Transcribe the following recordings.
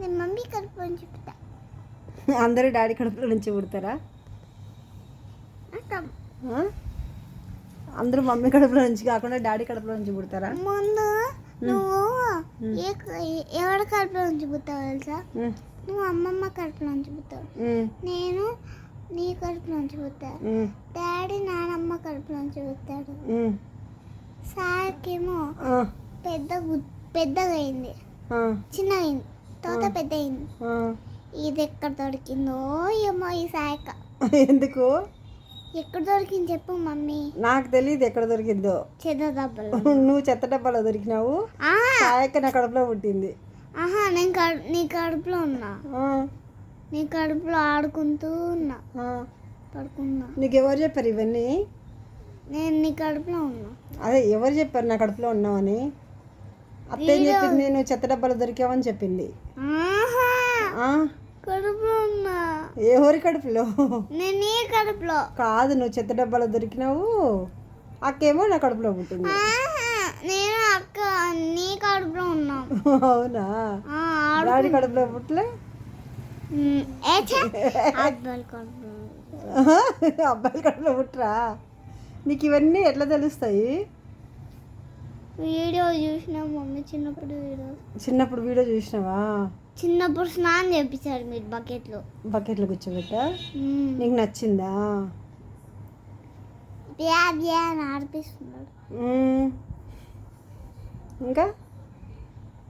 నేను మమ్మీ కడుపు అని చెప్తా అందరూ డాడీ కడుపులో నుంచి పుడతారా? అందరూ మమ్మీ కడుపులో నుంచి కాకుండా డాడీ కడుపులో నుంచి పుడతారా? ముందు నువ్వు ఎవరి కడుపులో నుంచి పుట్టావు తెలుసా? నువ్వు అమ్మమ్మ కడుపులో నుంచి పుట్టావు. నేను నీ కడుపులో నుంచి పుట్టా. ఉమ్, డాడీ నానమ్మ కడుపులో నుంచి పుట్టాడు. సార్కేమో పెద్ద పెద్దగా అయింది ఆ, చిన్నగా అయింది తర్వాత పెద్ద అయింది. ఇది ఎక్కడ దొరికిందో ఏమో ఈ సాయక ఎందుకు? ఎక్కడ దొరికింది చెప్పు మమ్మీ. నాకు తెలియదు ఎక్కడ దొరికిందో. చెత్త దెబ్బలు నువ్వు చెత్త డబ్బాలో దొరికినావు. ఆ, సాయక్క నా కడుపులో పుట్టింది. ఆహా నేను నీ కడుపులో ఉన్నా. నీ కడుపులో ఆడుకుంటూ ఉన్నా. పడుకున్నా. నీకు ఎవరు చెప్పారు ఇవన్నీ? నేను నీ కడుపులో ఉన్నా. అదే ఎవరు చెప్పారు నా కడుపులో ఉన్నావని? అత్త ఏం చెప్పింది? నేను చెత్త డబ్బాలో దొరికావని చెప్పింది. కడుపులో ఉన్నా. ఊరి కడుపులో? నేను నీ కడుపులో. కాదు నువ్వు చెత్త డబ్బాలో దొరికినావు. అక్కేమో నా కడుపులో పుట్టింది. ఆహా, నేను అక్క నీ కడుపులో ఉన్నాం. అవునా? డాడీ కడుపులో పుట్టలే? అబ్బాయిల. అబ్బాయి కడుపులో పుట్టరా? నీకు ఇవన్నీ ఎట్లా తెలుస్తాయి? వీడియో చూసిన మమ్మీ చిన్నప్పుడు వీడియో. చిన్నప్పుడు వీడియో చూసినావా? చిన్నప్పుడు స్నానం చేపించారు మీరు బకెట్లో. బకెట్లో కూర్చోబెట్టా? నీకు నచ్చిందా? బ్యా బ్యా అని ఆడిపిస్తున్నాడు. ఇంకా?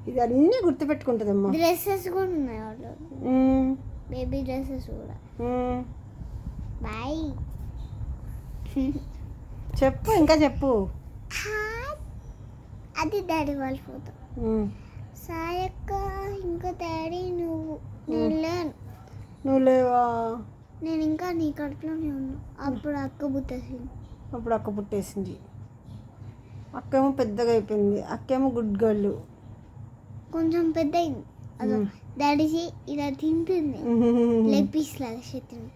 ఇది అన్నీ గుర్తుపెట్టుకుంటుందమ్మా. డ్రెస్సెస్ కూడా ఉన్నాయి వాళ్ళు. బేబీ డ్రెస్సెస్ కూడా. బాయ్. చెప్పు ఇంకా చెప్పు. అది డాడీ వాళ్ళ ఫోటో. సాయక్క ఇంకా డాడీ నువ్వు. నేను లేను. నువ్వు లేవా? నేను ఇంకా నీ కడుపులోనే ఉన్నా. అప్పుడు అక్క బుట్టేసింది అప్పుడు అక్క పుట్టేసింది. అక్కేమో పెద్దగా అయిపోయింది. అక్కేమో గుడ్ గర్ల్ కొంచెం పెద్ద అయింది అదో డాడీ ఇలా తింటుంది. లెగ్ పీస్ లాగా చేతిని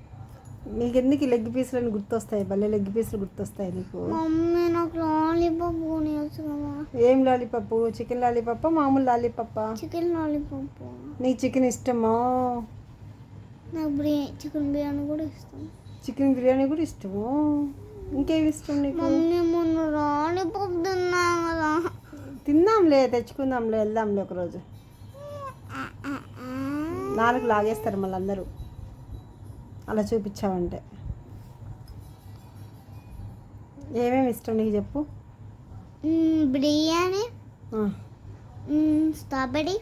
నీకెందుకు ఈ లెగ్ పీసులని గుర్తొస్తాయి? భలే లెగ్ పీసులు గుర్తొస్తాయి నీకు. మమ్మీ నాకు లాలీపాప్ ఏం లాలీపప్పు చికెన్ లాలీపప్ప మామూలు లాలీపప్ప చికెన్ లాలీపాప్. నీకు చికెన్ ఇష్టమా? నాకు బిర్యానీ చికెన్ బిర్యానీ కూడా ఇస్తాం చికెన్ బిర్యానీ కూడా ఇష్టమా? ఇంకేమి ఇష్టం నీకు? మమ్మీ మొన్న లాలీపాప్ తిన్నా కదా. తిందాంలే తెచ్చుకుందాంలే వెళ్దాంలే ఒకరోజు. నాలుగు లాగేస్తారు మళ్ళీ అందరూ. అలా చూపించావంటే. ఏమేమి ఇష్టం నీకు చెప్పు. బిర్యానీ. స్ట్రాబెరీ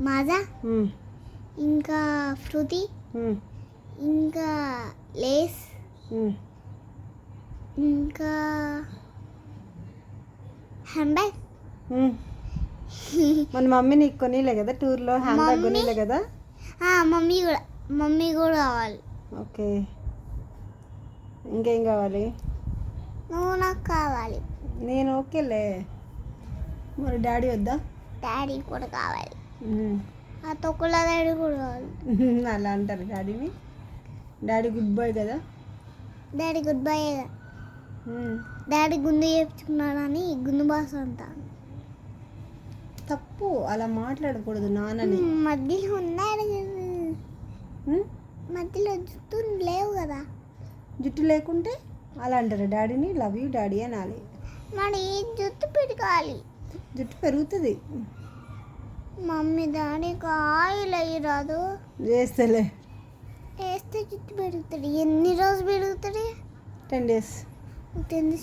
మాజా. ఇంకా ఉమ్, ఇంకా లేస్. ఇంకా హ్యాండ్ బ్యాగ్ ఉమ్. మన మమ్మీ నీకు కొనిలే కదా టూర్లో? Hand bag mummy? కొనిలే కదా? మమ్మీ కూడా. మమ్మీ కూడా కావాలి. ఓకే. ఇంకేం కావాలి? నువ్వు నాకు కావాలి. నేను ఓకేలే. మరి డాడీ వద్దా? డాడీ కూడా కావాలి. ఆ తొక్కుల డాడీ కూడా కావాలి. అలా అంటారు డాడీని. డాడీ గుడ్ బాయ్ కదా? డాడీ గుడ్ బై ఉమ్. డాడీ గుండు చేయించుకున్నాడని గుండు బాస అంటాను తప్పు. అలా మాట్లాడకూడదు నాన్నని. మధ్యలో ఉన్నాడు? మధ్యలో జుట్టు లేవు కదా. జుట్టు లేకుంటే అలా అంటారు. డాడీని లవ్ యూ డాడీ అనాలి. మరి జుట్టు పెరగాలి. జుట్టు పెరుగుతుంది. మమ్మీ డాడీకి ఆయిల్ అయ్యి రాదు. చేస్తలే. వేస్తే జుట్టు పెరుగుతుంది. ఎన్ని రోజులు పెరుగుతుంది? Ten days. Ten days